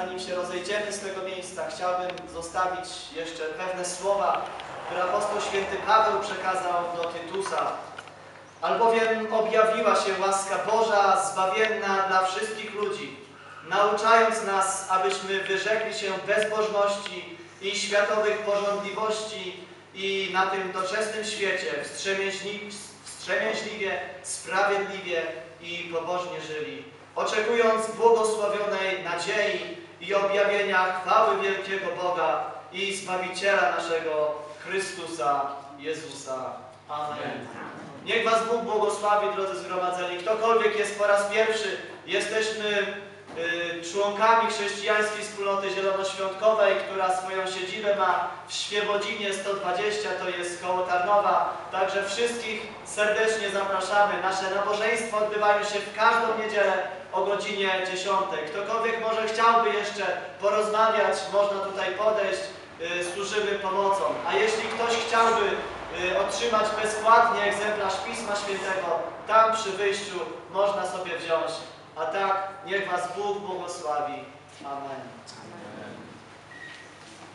zanim się rozejdziemy z tego miejsca, chciałbym zostawić jeszcze pewne słowa, które apostoł święty Paweł przekazał do Tytusa. Albowiem objawiła się łaska Boża zbawienna dla wszystkich ludzi, nauczając nas, abyśmy wyrzekli się bezbożności i światowych porządliwości i na tym doczesnym świecie wstrzemięźli- wstrzemięźliwie, sprawiedliwie i pobożnie żyli, oczekując błogosławionej nadziei i objawienia chwały wielkiego Boga i Zbawiciela naszego Chrystusa Jezusa. Amen. Niech Was Bóg błogosławi, drodzy zgromadzeni. Ktokolwiek jest po raz pierwszy, jesteśmy członkami chrześcijańskiej wspólnoty zielonoświątkowej, która swoją siedzibę ma w Świebodzinie 120, to jest koło Tarnowa. Także wszystkich serdecznie zapraszamy. Nasze nabożeństwa odbywają się w każdą niedzielę o godzinie 10. Ktokolwiek może chciałby jeszcze porozmawiać, można tutaj podejść, y, służymy pomocą. A jeśli ktoś chciałby y, otrzymać bezpłatnie egzemplarz Pisma Świętego, tam przy wyjściu można sobie wziąć. A tak nech vás Bůh blahosláví. Amen. Amen.